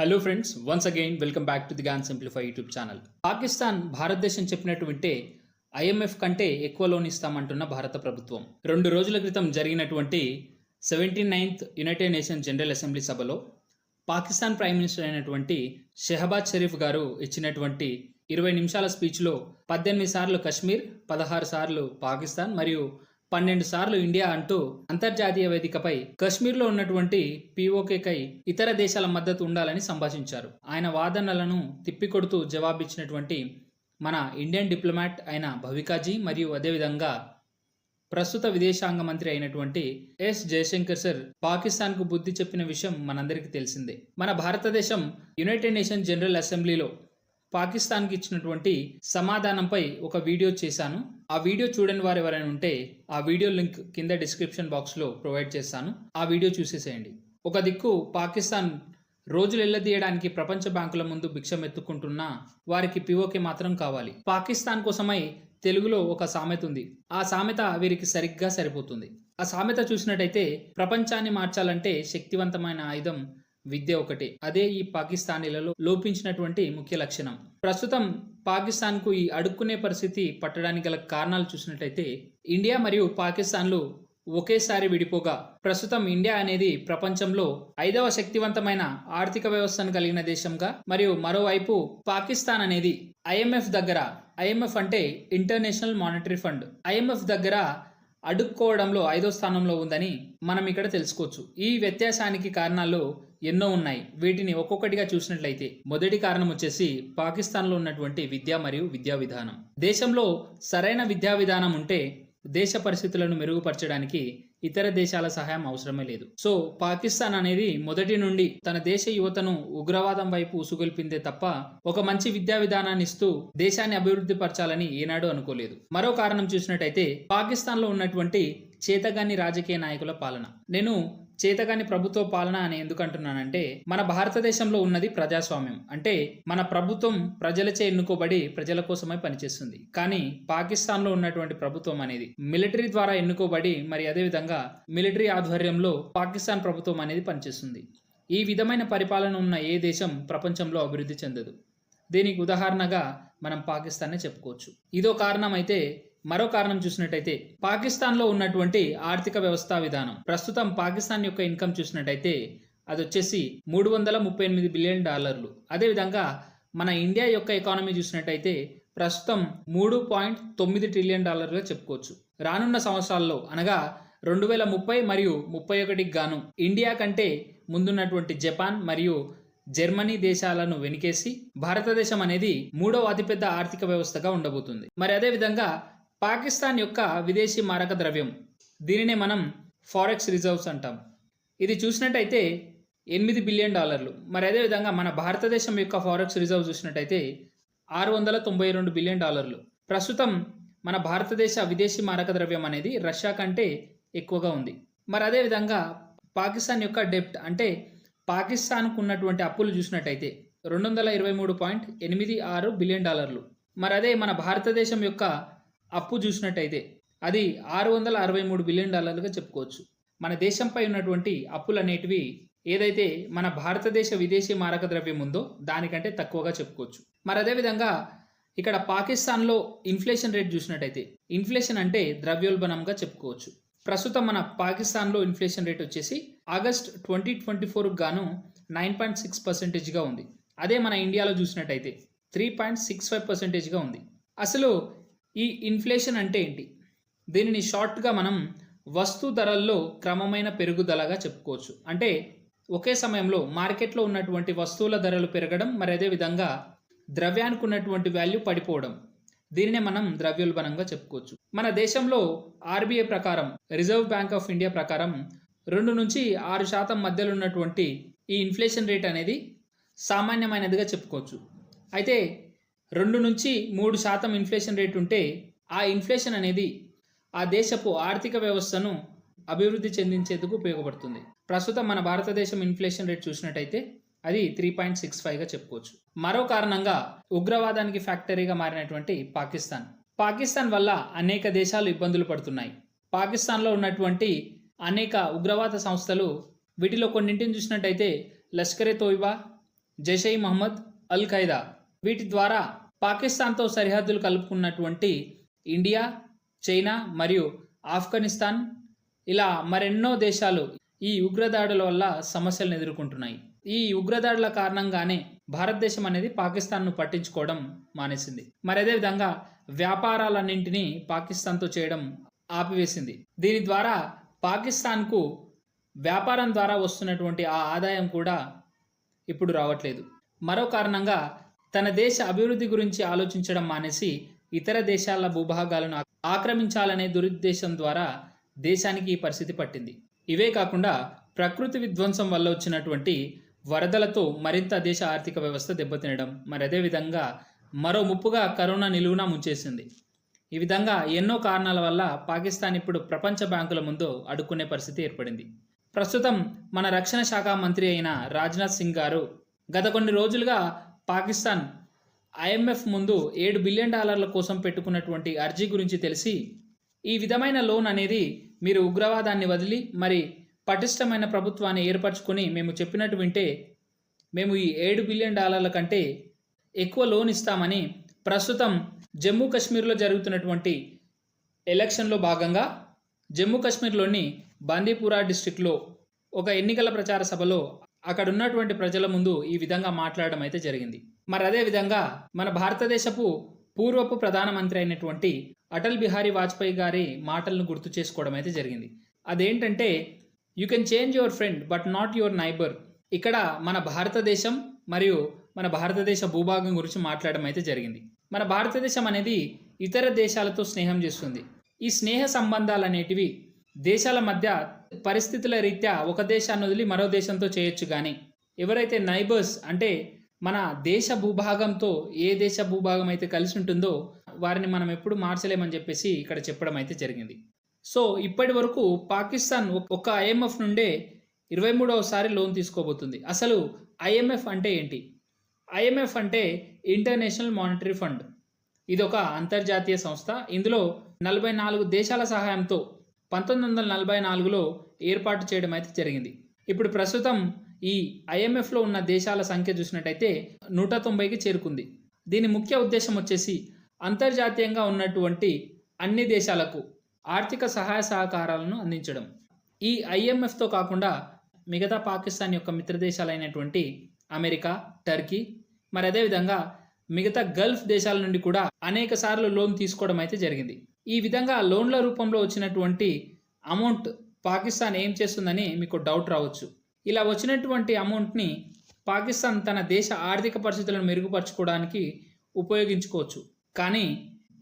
Hello friends once again welcome back to the Gyan simplify YouTube channel Pakistan భారతదేశం చెప్పినట్టు వింటే IMF కంటే ఎక్కువ లోన్ ఇస్తామంటున్న భారత ప్రభుత్వం. రెండు రోజుల క్రితం జరిగినటువంటి seventy ninth United Nations General Assembly సభలో పాకిస్తాన్ ప్రైమ్ మినిస్టర్ అయినటువంటి షెహబాజ్ షరీఫ్ గారు ఇచ్చినటువంటి ఇరవై నిమిషాల స్పీచ్లో పద్దెనిమిది సార్లు కశ్మీర్ పదహారు సార్లు పాకిస్తాన్ మరియు పన్నెండు సార్లు ఇండియా అంటూ అంతర్జాతీయ వేదికపై కశ్మీర్లో ఉన్నటువంటి పీఓకేకై ఇతర దేశాల మద్దతు ఉండాలని సంభాషించారు. ఆయన వాదనలను తిప్పికొడుతూ జవాబిచ్చినటువంటి మన ఇండియన్ డిప్లొమాట్ అయిన భవికాజీ మరియు అదేవిధంగా ప్రస్తుత విదేశాంగ మంత్రి అయినటువంటి ఎస్ జయశంకర్ సర్ పాకిస్తాన్కు బుద్ధి చెప్పిన విషయం మనందరికీ తెలిసిందే. మన భారతదేశం యునైటెడ్ నేషన్ జనరల్ అసెంబ్లీలో పాకిస్తాన్కి ఇచ్చినటువంటి సమాధానంపై ఒక వీడియో చేశాను. ఆ వీడియో చూడని వారు ఎవరైనా ఉంటే ఆ వీడియో లింక్ కింద డిస్క్రిప్షన్ బాక్స్లో ప్రొవైడ్ చేస్తాను. ఆ వీడియో చూసేసేయండి. ఒక దిక్కు పాకిస్తాన్ రోజులు ఎల్లదీయడానికి ప్రపంచ బ్యాంకుల ముందు భిక్షం ఎత్తుకుంటున్నా వారికి పిఓకే మాత్రం కావాలి. పాకిస్తాన్ కోసమై తెలుగులో ఒక సామెత ఉంది. ఆ సామెత వీరికి సరిగ్గా సరిపోతుంది. ఆ సామెత చూసినట్టయితే ప్రపంచాన్ని మార్చాలంటే శక్తివంతమైన ఆయుధం విద్య ఒకటే. అదే ఈ పాకిస్తానీలలో లోపించినటువంటి ముఖ్య లక్షణం. ప్రస్తుతం పాకిస్తాన్కు ఈ అడుక్కునే పరిస్థితి పట్టడానికి గల కారణాలు చూసినట్లయితే ఇండియా మరియు పాకిస్తాన్లు ఒకేసారి విడిపోగా ప్రస్తుతం ఇండియా అనేది ప్రపంచంలో ఐదవ శక్తివంతమైన ఆర్థిక వ్యవస్థను కలిగిన దేశంగా మరియు మరోవైపు పాకిస్తాన్ అనేది ఐఎంఎఫ్ దగ్గర ఐఎంఎఫ్ అంటే ఇంటర్నేషనల్ మానిటరీ ఫండ్ ఐఎంఎఫ్ దగ్గర అడుక్కోవడంలో ఐదో స్థానంలో ఉందని మనం ఇక్కడ తెలుసుకోవచ్చు. ఈ వ్యత్యాసానికి కారణాలు ఎన్నో ఉన్నాయి. వీటిని ఒక్కొక్కటిగా చూసినట్లయితే మొదటి కారణం వచ్చేసి పాకిస్తాన్లో ఉన్నటువంటి విద్య మరియు విద్యా విధానం. దేశంలో సరైన విద్యా విధానం ఉంటే దేశ పరిస్థితులను మెరుగుపరచడానికి ఇతర దేశాల సహాయం అవసరమే లేదు. సో పాకిస్తాన్ అనేది మొదటి నుండి తన దేశ యువతను ఉగ్రవాదం వైపు ఉసుగొల్పిందే తప్ప ఒక మంచి విద్యా విధానాన్ని ఇస్తూ దేశాన్ని అభివృద్ధి పరచాలని ఏనాడు అనుకోలేదు. మరో కారణం చూసినట్టయితే పాకిస్తాన్లో ఉన్నటువంటి చేతగాని రాజకీయ నాయకుల పాలన. నేను చేతగాని ప్రభుత్వ పాలన అని ఎందుకంటున్నానంటే మన భారతదేశంలో ఉన్నది ప్రజాస్వామ్యం. అంటే మన ప్రభుత్వం ప్రజలచే ఎన్నుకోబడి ప్రజల కోసమై పనిచేస్తుంది. కానీ పాకిస్తాన్లో ఉన్నటువంటి ప్రభుత్వం అనేది మిలిటరీ ద్వారా ఎన్నుకోబడి మరి అదేవిధంగా మిలిటరీ ఆధ్వర్యంలో పాకిస్తాన్ ప్రభుత్వం అనేది పనిచేస్తుంది. ఈ విధమైన పరిపాలన ఉన్న ఏ దేశం ప్రపంచంలో అభివృద్ధి చెందదు. దీనికి ఉదాహరణగా మనం పాకిస్తాన్నే చెప్పుకోవచ్చు. ఇదో కారణం అయితే మరో కారణం చూసినట్టయితే పాకిస్తాన్లో ఉన్నటువంటి ఆర్థిక వ్యవస్థా విధానం. ప్రస్తుతం పాకిస్తాన్ యొక్క ఇన్కమ్ చూసినట్టయితే అది వచ్చేసి మూడు వందల ముప్పై ఎనిమిది బిలియన్ డాలర్లు. అదేవిధంగా మన ఇండియా యొక్క ఎకానమీ చూసినట్టయితే ప్రస్తుతం మూడు పాయింట్ తొమ్మిది ట్రిలియన్ డాలర్లుగా చెప్పుకోవచ్చు. రానున్న సంవత్సరాల్లో అనగా రెండు వేల ముప్పై మరియు ముప్పై ఒకటికి గాను ఇండియా కంటే ముందున్నటువంటి జపాన్ మరియు జర్మనీ దేశాలను వెనికేసి భారతదేశం అనేది మూడవ అతిపెద్ద ఆర్థిక వ్యవస్థగా ఉండబోతుంది. మరి అదేవిధంగా పాకిస్తాన్ యొక్క విదేశీ మారక ద్రవ్యం. దీనినే మనం ఫారెక్స్ రిజర్వ్స్ అంటాం. ఇది చూసినట్టయితే ఎనిమిది బిలియన్ డాలర్లు. మరి అదేవిధంగా మన భారతదేశం యొక్క ఫారెక్స్ రిజర్వ్ చూసినట్టయితే ఆరు వందల తొంభై రెండు బిలియన్ డాలర్లు. ప్రస్తుతం మన భారతదేశ విదేశీ మారక ద్రవ్యం అనేది రష్యా కంటే ఎక్కువగా ఉంది. మరి అదేవిధంగా పాకిస్తాన్ యొక్క డెప్ట్ అంటే పాకిస్తాన్కు ఉన్నటువంటి అప్పులు చూసినట్టయితే రెండు వందల ఇరవై మూడు పాయింట్ ఎనిమిది ఆరు బిలియన్ డాలర్లు. మరి అదే మన భారతదేశం యొక్క అప్పు చూసినట్టయితే అది ఆరు వందల అరవై మూడు బిలియన్ డాలర్లుగా చెప్పుకోవచ్చు. మన దేశంపై ఉన్నటువంటి అప్పులు అనేటివి ఏదైతే మన భారతదేశ విదేశీ మారక ద్రవ్యం ఉందో దానికంటే తక్కువగా చెప్పుకోవచ్చు. మరి అదేవిధంగా ఇక్కడ పాకిస్తాన్లో ఇన్ఫ్లేషన్ రేట్ చూసినట్టయితే ఇన్ఫ్లేషన్ అంటే ద్రవ్యోల్బణంగా చెప్పుకోవచ్చు. ప్రస్తుతం మన పాకిస్తాన్లో ఇన్ఫ్లేషన్ రేట్ వచ్చేసి ఆగస్ట్ ట్వంటీ ట్వంటీ ఫోర్ గాను నైన్ పాయింట్ సిక్స్ పర్సెంటేజ్గా ఉంది. అదే మన ఇండియాలో చూసినట్టయితే త్రీ పాయింట్ సిక్స్ ఫైవ్ పర్సెంటేజ్గా ఉంది. అసలు ఈ ఇన్ఫ్లేషన్ అంటే ఏంటి? దీనిని షార్ట్గా మనం వస్తు ధరల్లో క్రమమైన పెరుగుదలగా చెప్పుకోవచ్చు. అంటే ఒకే సమయంలో మార్కెట్లో ఉన్నటువంటి వస్తువుల ధరలు పెరగడం మరి అదేవిధంగా ద్రవ్యానికి ఉన్నటువంటి వాల్యూ పడిపోవడం. దీనినే మనం ద్రవ్యోల్బణంగా చెప్పుకోవచ్చు. మన దేశంలో ఆర్బీఐ ప్రకారం రిజర్వ్ బ్యాంక్ ఆఫ్ ఇండియా ప్రకారం రెండు నుంచి ఆరు శాతం మధ్యలో ఉన్నటువంటి ఈ ఇన్ఫ్లేషన్ రేట్ అనేది సామాన్యమైనదిగా చెప్పుకోవచ్చు. అయితే రెండు నుంచి మూడు శాతం ఇన్ఫ్లేషన్ రేట్ ఉంటే ఆ ఇన్ఫ్లేషన్ అనేది ఆ దేశపు ఆర్థిక వ్యవస్థను అభివృద్ధి చెందించేందుకు ఉపయోగపడుతుంది. ప్రస్తుతం మన భారతదేశం ఇన్ఫ్లేషన్ రేట్ చూసినట్టయితే అది త్రీ పాయింట్ సిక్స్ ఫైవ్గా చెప్పుకోవచ్చు. మరో కారణంగా ఉగ్రవాదానికి ఫ్యాక్టరీగా మారినటువంటి పాకిస్తాన్. పాకిస్తాన్ వల్ల అనేక దేశాలు ఇబ్బందులు పడుతున్నాయి. పాకిస్తాన్లో ఉన్నటువంటి అనేక ఉగ్రవాద సంస్థలు వీటిలో కొన్నింటిని చూసినట్టయితే లష్కరే తోయిబా జైషే మహమ్మద్ అల్ ఖైదా వీటి ద్వారా పాకిస్తాన్తో సరిహద్దులు కలుపుకున్నటువంటి ఇండియా చైనా మరియు ఆఫ్ఘనిస్తాన్ ఇలా మరెన్నో దేశాలు ఈ ఉగ్రదాడుల వల్ల సమస్యలను ఎదుర్కొంటున్నాయి. ఈ ఉగ్రదాడుల కారణంగానే భారతదేశం అనేది పాకిస్తాన్ను పట్టించుకోవడం మానేసింది. మరి అదేవిధంగా వ్యాపారాలన్నింటినీ పాకిస్తాన్తో చేయడం ఆపివేసింది. దీని ద్వారా పాకిస్తాన్కు వ్యాపారం ద్వారా వస్తున్నటువంటి ఆ ఆదాయం కూడా ఇప్పుడు రావట్లేదు. మరో కారణంగా తన దేశ అభివృద్ధి గురించి ఆలోచించడం మానేసి ఇతర దేశాల భూభాగాలను ఆక్రమించాలనే దురుద్దేశం ద్వారా దేశానికి ఈ పరిస్థితి పట్టింది. ఇవే కాకుండా ప్రకృతి విధ్వంసం వల్ల వచ్చినటువంటి వరదలతో మరింత దేశ ఆర్థిక వ్యవస్థ దెబ్బతినడం మరి అదేవిధంగా మరో ముప్పుగా కరోనా నిలువునా ముంచేసింది. ఈ విధంగా ఎన్నో కారణాల వల్ల పాకిస్తాన్ ఇప్పుడు ప్రపంచ బ్యాంకుల ముందు అడుక్కునే పరిస్థితి ఏర్పడింది. ప్రస్తుతం మన రక్షణ శాఖ మంత్రి అయిన రాజ్నాథ్ సింగ్ గారు గత కొన్ని రోజులుగా పాకిస్తాన్ ఐఎంఎఫ్ ముందు ఏడు బిలియన్ డాలర్ల కోసం పెట్టుకున్నటువంటి అర్జీ గురించి తెలిసి ఈ విధమైన లోన్ అనేది మీరు ఉగ్రవాదాన్ని వదిలి మరి పటిష్టమైన ప్రభుత్వాన్ని ఏర్పరచుకొని మేము చెప్పినట్టు వింటే మేము ఈ ఏడు బిలియన్ డాలర్ల కంటే ఎక్కువ లోన్ ఇస్తామని ప్రస్తుతం జమ్మూ కాశ్మీర్లో జరుగుతున్నటువంటి ఎలక్షన్లో భాగంగా జమ్మూ కాశ్మీర్లోని బందీపురా డిస్టిక్లో ఒక ఎన్నికల ప్రచార సభలో అక్కడ ఉన్నటువంటి ప్రజల ముందు ఈ విధంగా మాట్లాడడం అయితే జరిగింది. మరి అదే విధంగా మన భారతదేశపు పూర్వపు ప్రధానమంత్రి అయినటువంటి అటల్ బిహారీ వాజ్పేయి గారి మాటలను గుర్తు చేసుకోవడం అయితే జరిగింది. అదేంటంటే you can change your friend but not your neighbour ఇక్కడ మన భారతదేశం మరియు మన భారతదేశ భూభాగం గురించి మాట్లాడడం అయితే జరిగింది. మన భారతదేశం అనేది ఇతర దేశాలతో స్నేహం చేస్తుంది. ఈ స్నేహ సంబంధాలు అనేటివి దేశాల మధ్య పరిస్థితుల రీత్యా ఒక దేశాన్ని వదిలి మరో దేశంతో చేయొచ్చు కానీ ఎవరైతే నైబర్స్ అంటే మన దేశ భూభాగంతో ఏ దేశ భూభాగం అయితే కలిసి ఉంటుందో వారిని మనం ఎప్పుడు మార్చలేమని చెప్పేసి ఇక్కడ చెప్పడం అయితే జరిగింది. సో ఇప్పటి వరకు పాకిస్తాన్ ఒక ఐఎంఎఫ్ నుండే ఇరవై మూడవసారి లోన్ తీసుకోబోతుంది. అసలు ఐఎంఎఫ్ అంటే ఏంటి? ఐఎంఎఫ్ అంటే ఇంటర్నేషనల్ మానిటరీ ఫండ్. ఇది ఒక అంతర్జాతీయ సంస్థ. ఇందులో నలభై నాలుగు దేశాల సహాయంతో పంతొమ్మిది వందల నలభై నాలుగులో ఏర్పాటు చేయడం అయితే జరిగింది. ఇప్పుడు ప్రస్తుతం ఈ ఐఎంఎఫ్లో ఉన్న దేశాల సంఖ్య చూసినట్టయితే నూట తొంభైకి చేరుకుంది. దీని ముఖ్య ఉద్దేశం వచ్చేసి అంతర్జాతీయంగా ఉన్నటువంటి అన్ని దేశాలకు ఆర్థిక సహాయ సహకారాలను అందించడం. ఈ ఐఎంఎఫ్తో కాకుండా మిగతా పాకిస్తాన్ యొక్క మిత్ర దేశాలైనటువంటి అమెరికా టర్కీ మరి అదేవిధంగా మిగతా గల్ఫ్ దేశాల నుండి కూడా అనేక సార్లు లోన్ తీసుకోవడం అయితే జరిగింది. ఈ విధంగా లోన్ల రూపంలో వచ్చినటువంటి అమౌంట్ పాకిస్తాన్ ఏం చేస్తుందని మీకు డౌట్ రావచ్చు. ఇలా వచ్చినటువంటి అమౌంట్ని పాకిస్తాన్ తన దేశ ఆర్థిక పరిస్థితులను మెరుగుపరచుకోవడానికి ఉపయోగించుకోవచ్చు. కానీ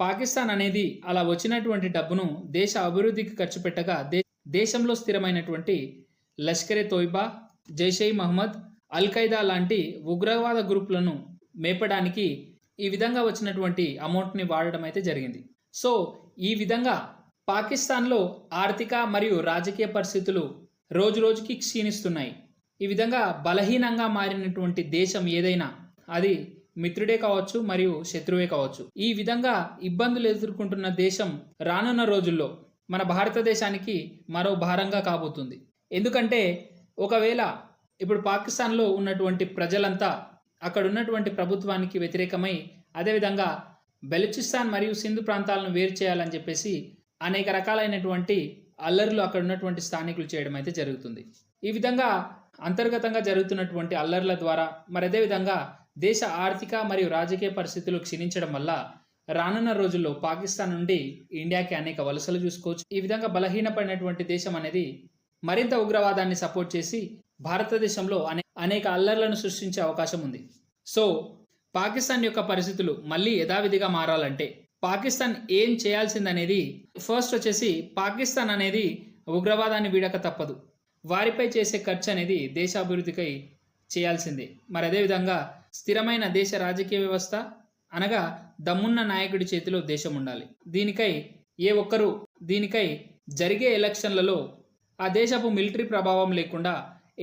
పాకిస్తాన్ అనేది అలా వచ్చినటువంటి డబ్బును దేశ అభివృద్ధికి ఖర్చు పెట్టగా దే దేశంలో స్థిరమైనటువంటి లష్కరే తోయిబా జైషై మహమ్మద్ అల్ ఖైదా లాంటి ఉగ్రవాద గ్రూపులను మేపడానికి ఈ విధంగా వచ్చినటువంటి అమౌంట్ని వాడడం అయితే జరిగింది. సో ఈ విధంగా పాకిస్తాన్లో ఆర్థిక మరియు రాజకీయ పరిస్థితులు రోజు రోజుకి క్షీణిస్తున్నాయి. ఈ విధంగా బలహీనంగా మారినటువంటి దేశం ఏదైనా అది మిత్రుడే కావచ్చు మరియు శత్రువే కావచ్చు. ఈ విధంగా ఇబ్బందులు ఎదుర్కొంటున్న దేశం రానున్న రోజుల్లో మన భారతదేశానికి మరో భారంగా కాబోతుంది. ఎందుకంటే ఒకవేళ ఇప్పుడు పాకిస్తాన్లో ఉన్నటువంటి ప్రజలంతా అక్కడ ఉన్నటువంటి ప్రభుత్వానికి వ్యతిరేకమై అదేవిధంగా బెలుచిస్తాన్ మరియు సింధు ప్రాంతాలను వేరు చేయాలని చెప్పేసి అనేక రకాలైనటువంటి అల్లర్లు అక్కడ ఉన్నటువంటి స్థానికులు చేయడం అయితే జరుగుతుంది. ఈ విధంగా అంతర్గతంగా జరుగుతున్నటువంటి అల్లర్ల ద్వారా మరి అదేవిధంగా దేశ ఆర్థిక మరియు రాజకీయ పరిస్థితులు క్షీణించడం వల్ల రానున్న రోజుల్లో పాకిస్తాన్ నుండి ఇండియాకి అనేక వలసలు చూసుకోవచ్చు. ఈ విధంగా బలహీనపడినటువంటి దేశం అనేది మరింత ఉగ్రవాదాన్ని సపోర్ట్ చేసి భారతదేశంలో అనే అనేక అల్లర్లను సృష్టించే అవకాశం ఉంది. సో పాకిస్తాన్ యొక్క పరిస్థితులు మళ్ళీ యథావిధిగా మారాలంటే పాకిస్తాన్ ఏం చేయాల్సిందనేది ఫస్ట్ వచ్చేసి పాకిస్తాన్ అనేది ఉగ్రవాదాన్ని వీడక తప్పదు. వారిపై చేసే ఖర్చు అనేది దేశాభివృద్ధికై చేయాల్సిందే. మరి అదేవిధంగా స్థిరమైన దేశ రాజకీయ వ్యవస్థ అనగా దమ్మున్న నాయకుడి చేతిలో దేశం ఉండాలి. దీనికై ఏ ఒక్కరూ దీనికై జరిగే ఎలక్షన్లలో ఆ దేశపు మిలిటరీ ప్రభావం లేకుండా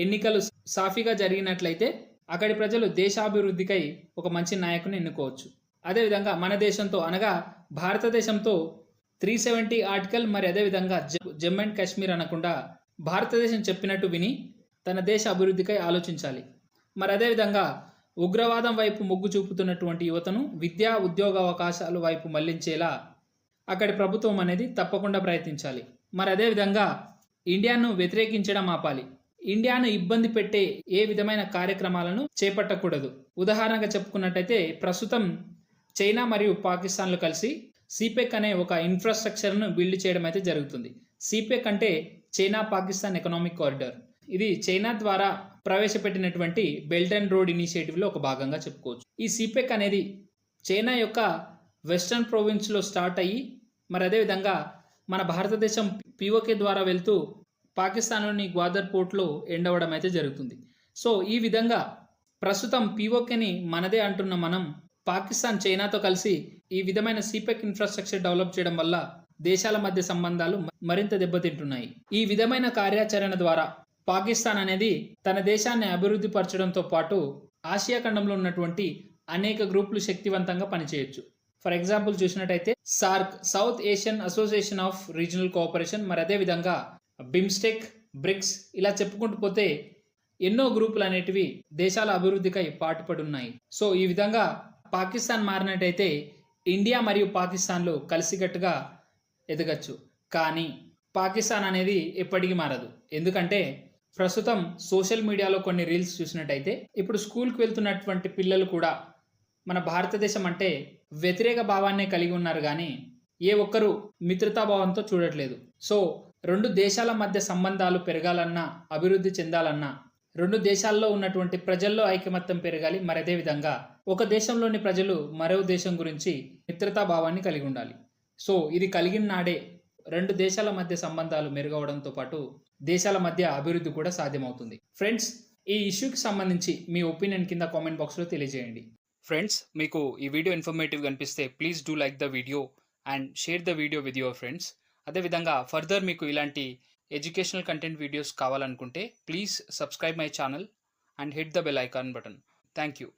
ఎన్నికలు సాఫీగా జరిగినట్లయితే అక్కడి ప్రజలు దేశాభివృద్ధికై ఒక మంచి నాయకుని ఎన్నుకోవచ్చు. అదేవిధంగా మన దేశంతో అనగా భారతదేశంతో త్రీ సెవెంటీ ఆర్టికల్ మరి అదేవిధంగా జ- జమ్మూ అండ్ కాశ్మీర్ అనకుండా భారతదేశం చెప్పినట్టు విని తన దేశ అభివృద్ధికై ఆలోచించాలి. మరి అదేవిధంగా ఉగ్రవాదం వైపు మొగ్గు చూపుతున్నటువంటి యువతను విద్యా ఉద్యోగ అవకాశాల వైపు మళ్ళించేలా అక్కడి ప్రభుత్వం అనేది తప్పకుండా ప్రయత్నించాలి. మరి అదేవిధంగా ఇండియాను వ్యతిరేకించడం ఆపాలి. ఇండియాను ఇబ్బంది పెట్టే ఏ విధమైన కార్యక్రమాలను చేపట్టకూడదు. ఉదాహరణగా చెప్పుకున్నట్టయితే ప్రస్తుతం చైనా మరియు పాకిస్తాన్లు కలిసి సిపెక్ అనే ఒక ఇన్ఫ్రాస్ట్రక్చర్ను బిల్డ్ చేయడం అయితే జరుగుతుంది. సిపెక్ అంటే చైనా పాకిస్తాన్ ఎకనామిక్ కారిడార్. ఇది చైనా ద్వారా ప్రవేశపెట్టినటువంటి బెల్ట్ అండ్ రోడ్ ఇనిషియేటివ్లో ఒక భాగంగా చెప్పుకోవచ్చు. ఈ సిపెక్ అనేది చైనా యొక్క వెస్టర్న్ ప్రొవిన్స్లో స్టార్ట్ అయ్యి మరి అదేవిధంగా మన భారతదేశం పిఓకే ద్వారా వెళ్తూ పాకిస్తాన్లోని గ్వాదర్ పోర్ట్లో ఎండవడం అయితే జరుగుతుంది. సో ఈ విధంగా ప్రస్తుతం పీఓకేని మనదే అంటున్న మనం పాకిస్తాన్ చైనాతో కలిసి ఈ విధమైన సిపెక్ ఇన్ఫ్రాస్ట్రక్చర్ డెవలప్ చేయడం వల్ల దేశాల మధ్య సంబంధాలు మరింత దెబ్బతింటున్నాయి. ఈ విధమైన కార్యాచరణ ద్వారా పాకిస్తాన్ అనేది తన దేశాన్ని అభివృద్ధి పరచడంతో పాటు ఆసియా ఖండంలో ఉన్నటువంటి అనేక గ్రూపులు శక్తివంతంగా పనిచేయొచ్చు. ఫర్ ఎగ్జాంపుల్ చూసినట్టయితే SAARC South Asian Association of Regional Cooperation మరి అదే విధంగా బిమ్స్టెక్ బ్రిక్స్ ఇలా చెప్పుకుంటూ పోతే ఎన్నో గ్రూపులు అనేటివి దేశాల అభివృద్ధికై పాటుపడి ఉన్నాయి సో ఈ విధంగా పాకిస్తాన్ మారినట్టయితే ఇండియా మరియు పాకిస్తాన్లు కలిసికట్టుగా ఎదగచ్చు. కానీ పాకిస్తాన్ అనేది ఎప్పటికీ మారదు. ఎందుకంటే ప్రస్తుతం సోషల్ మీడియాలో కొన్ని రీల్స్ చూసినట్టయితే ఇప్పుడు స్కూల్కి వెళ్తున్నటువంటి పిల్లలు కూడా మన భారతదేశం అంటే వ్యతిరేక భావాన్నే కలిగి ఉన్నారు కానీ ఏ ఒక్కరూ మిత్రతాభావంతో చూడట్లేదు. సో రెండు దేశాల మధ్య సంబంధాలు పెరగాలన్నా అభివృద్ధి చెందాలన్నా రెండు దేశాల్లో ఉన్నటువంటి ప్రజల్లో ఐకమత్యం పెరగాలి మరదే విధంగా. ఒక దేశంలోని ప్రజలు మరో దేశం గురించి మిత్రతాభావాన్ని కలిగి ఉండాలి. సో ఇది కలిగిన నాడే రెండు దేశాల మధ్య సంబంధాలు మెరుగవడంతో పాటు దేశాల మధ్య అభివృద్ధి కూడా సాధ్యమవుతుంది. ఫ్రెండ్స్ ఈ ఇష్యూకి సంబంధించి మీ ఒపీనియన్ కింద కామెంట్ బాక్స్లో తెలియజేయండి. ఫ్రెండ్స్ మీకు ఈ వీడియో ఇన్ఫర్మేటివ్ కనిపిస్తే please do like the video and share the video with your friends. అదేవిధంగా ఫర్దర్ మీకు ఇలాంటి ఎడ్యుకేషనల్ కంటెంట్ వీడియోస్ కావాలనుకుంటే please subscribe my channel and hit the bell icon button thank you